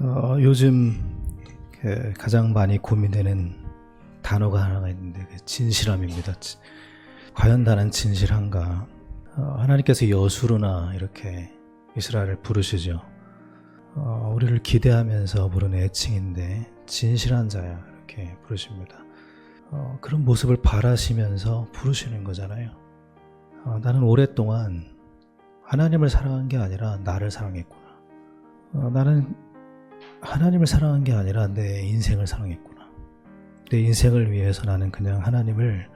어, 요즘 그 가장 많이 고민되는 단어가 하나가 있는데 그 진실함입니다. 지- 과연 나는 진실한가? 어, 하나님께서 여수로나 이렇게 이스라엘을 부르시죠. 어, 우리를 기대하면서 부르는 애칭인데 진실한 자야 이렇게 부르십니다. 어, 그런 모습을 바라시면서 부르시는 거잖아요. 어, 나는 오랫동안 하나님을 사랑한 게 아니라 나를 사랑했구나. 어, 나는 하나님을 사랑한 게 아니라 내 인생을 사랑했구나. 내 인생을 위해서 나는 그냥 하나님을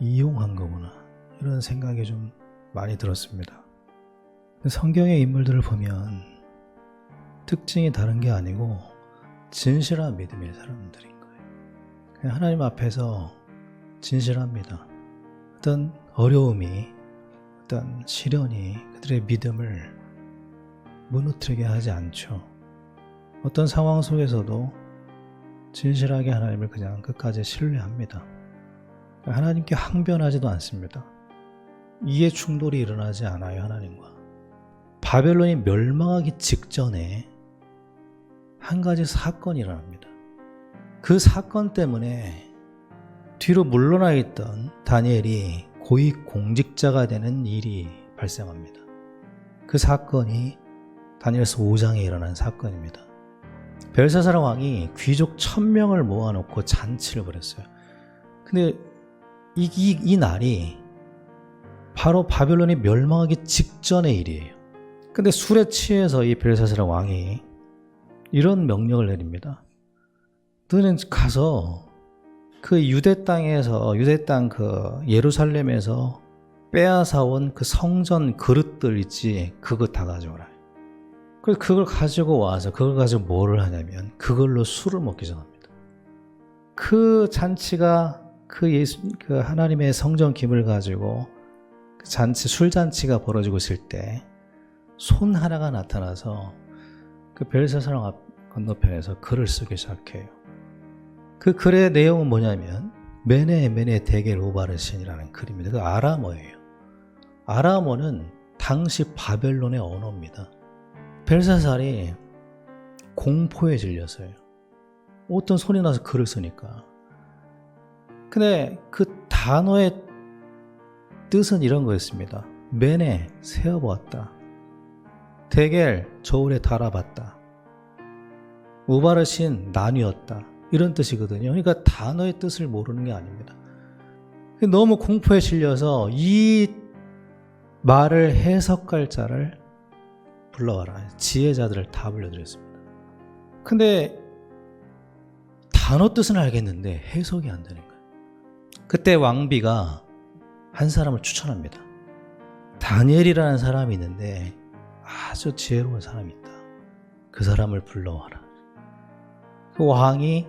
이용한 거구나. 이런 생각이 좀 많이 들었습니다. 성경의 인물들을 보면 특징이 다른 게 아니고 진실한 믿음의 사람들인 거예요. 그냥 하나님 앞에서 진실합니다. 어떤 어려움이, 어떤 시련이 그들의 믿음을 무너뜨리게 하지 않죠. 어떤 상황 속에서도 진실하게 하나님을 그냥 끝까지 신뢰합니다. 하나님께 항변하지도 않습니다. 이해 충돌이 일어나지 않아요, 하나님과. 바벨론이 멸망하기 직전에 한 가지 사건이 일어납니다. 그 사건 때문에 뒤로 물러나 있던 다니엘이 고위 공직자가 되는 일이 발생합니다. 그 사건이 다니엘서 5장에 일어난 사건입니다. 벨사살 왕이 귀족 천명을 모아놓고 잔치를 벌였어요. 근데 이, 이, 이 날이 바로 바벨론이 멸망하기 직전의 일이에요. 근데 술에 취해서 이 벨사살 왕이 이런 명령을 내립니다. 너는 가서 그 유대 땅에서 유대 땅 그 예루살렘에서 빼앗아온 그 성전 그릇들 있지 그거 다 가져오라. 그래서 그걸 가지고 와서 그걸 가지고 뭐를 하냐면 그걸로 술을 먹기 시작합니다. 그 잔치가 그 예수 그 하나님의 성전 김을 가지고 그 잔치 술 잔치가 벌어지고 있을 때 손 하나가 나타나서 그 벨사사랑 앞 건너편에서 글을 쓰기 시작해요. 그 글의 내용은 뭐냐면 메네 메네 데겔 오바르신이라는 글입니다. 그 아람어예요. 아람어는 당시 바벨론의 언어입니다. 벨사살이 공포에 질렸어요. 어떤 손이 나서 글을 쓰니까. 근데 그 단어의 뜻은 이런 거였습니다. 메네 세어보았다. 데겔 저울에 달아봤다. 우바르신 나뉘었다. 이런 뜻이거든요. 그러니까 단어의 뜻을 모르는 게 아닙니다. 너무 공포에 실려서 이 말을 해석할 자를 불러와라. 지혜자들을 다 불러드렸습니다. 근데 단어 뜻은 알겠는데 해석이 안 되는 거예요. 그때 왕비가 한 사람을 추천합니다. 다니엘이라는 사람이 있는데 아주 지혜로운 사람이 있다. 그 사람을 불러와라. 그 왕이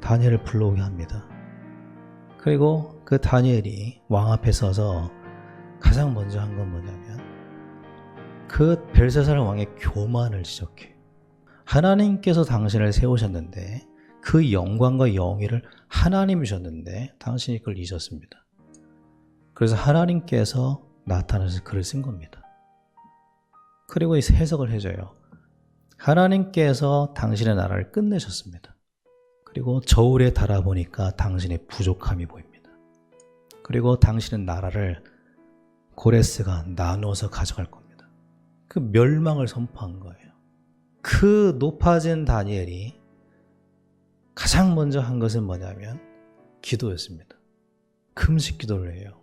다니엘을 불러오게 합니다. 그리고 그 다니엘이 왕 앞에 서서 가장 먼저 한 건 뭐냐면 그 벨사살 왕의 교만을 지적해요. 하나님께서 당신을 세우셨는데 그 영광과 영예를 하나님이셨는데 당신이 그걸 잊었습니다. 그래서 하나님께서 나타나서 글을 쓴 겁니다. 그리고 이 해석을 해줘요. 하나님께서 당신의 나라를 끝내셨습니다. 그리고 저울에 달아보니까 당신의 부족함이 보입니다. 그리고 당신은 나라를 고레스가 나눠서 가져갈 겁니다. 그 멸망을 선포한 거예요. 그 높아진 다니엘이 가장 먼저 한 것은 뭐냐면 기도였습니다. 금식 기도를 해요.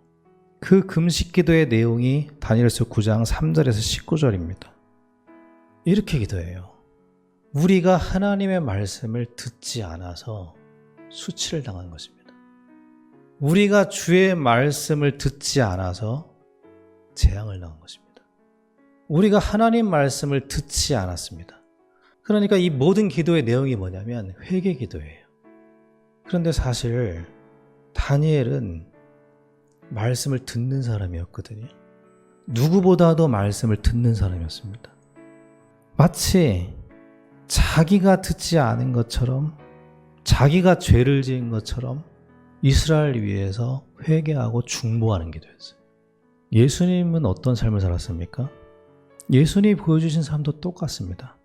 그 금식 기도의 내용이 다니엘서 9장 3절에서 19절입니다. 이렇게 기도해요. 우리가 하나님의 말씀을 듣지 않아서 수치를 당한 것입니다. 우리가 주의 말씀을 듣지 않아서 재앙을 당한 것입니다. 우리가 하나님 말씀을 듣지 않았습니다. 그러니까 이 모든 기도의 내용이 뭐냐면 회개 기도예요. 그런데 사실 다니엘은 말씀을 듣는 사람이었거든요. 누구보다도 말씀을 듣는 사람이었습니다. 마치 자기가 듣지 않은 것처럼 자기가 죄를 지은 것처럼 이스라엘 위해서 회개하고 중보하는 기도였어요. 예수님은 어떤 삶을 살았습니까? 예수님이 보여주신 삶도 똑같습니다.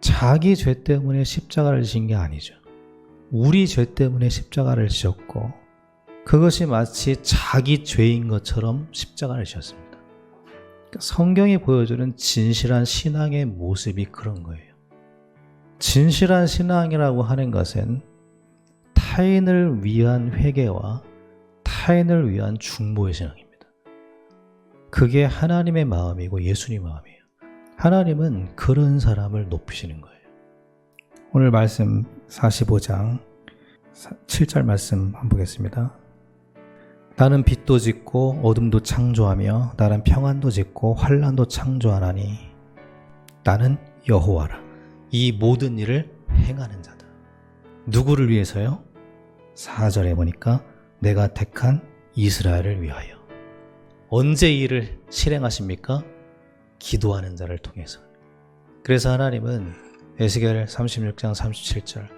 자기 죄 때문에 십자가를 지신 게 아니죠. 우리 죄 때문에 십자가를 지셨고 그것이 마치 자기 죄인 것처럼 십자가를 지셨습니다. 그러니까 성경이 보여주는 진실한 신앙의 모습이 그런 거예요. 진실한 신앙이라고 하는 것은 타인을 위한 회개와 타인을 위한 중보의 신앙입니다. 그게 하나님의 마음이고 예수님 마음이에요. 하나님은 그런 사람을 높이시는 거예요. 오늘 말씀 45장 7절 말씀 한번 보겠습니다. 나는 빛도 짓고 어둠도 창조하며 나는 평안도 짓고 환란도 창조하나니 나는 여호와라. 이 모든 일을 행하는 자다. 누구를 위해서요? 4절에 보니까 내가 택한 이스라엘을 위하여. 언제 이 일을 실행하십니까? 기도하는 자를 통해서. 그래서 하나님은 에스겔 36장 37절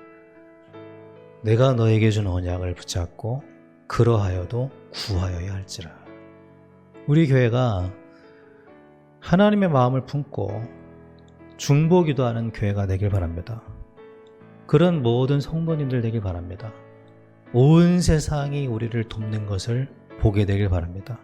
내가 너에게 준 언약을 붙잡고 그러하여도 구하여야 할지라. 우리 교회가 하나님의 마음을 품고 중보 기도하는 교회가 되길 바랍니다. 그런 모든 성도님들 되길 바랍니다. 온 세상이 우리를 돕는 것을 보게 되길 바랍니다.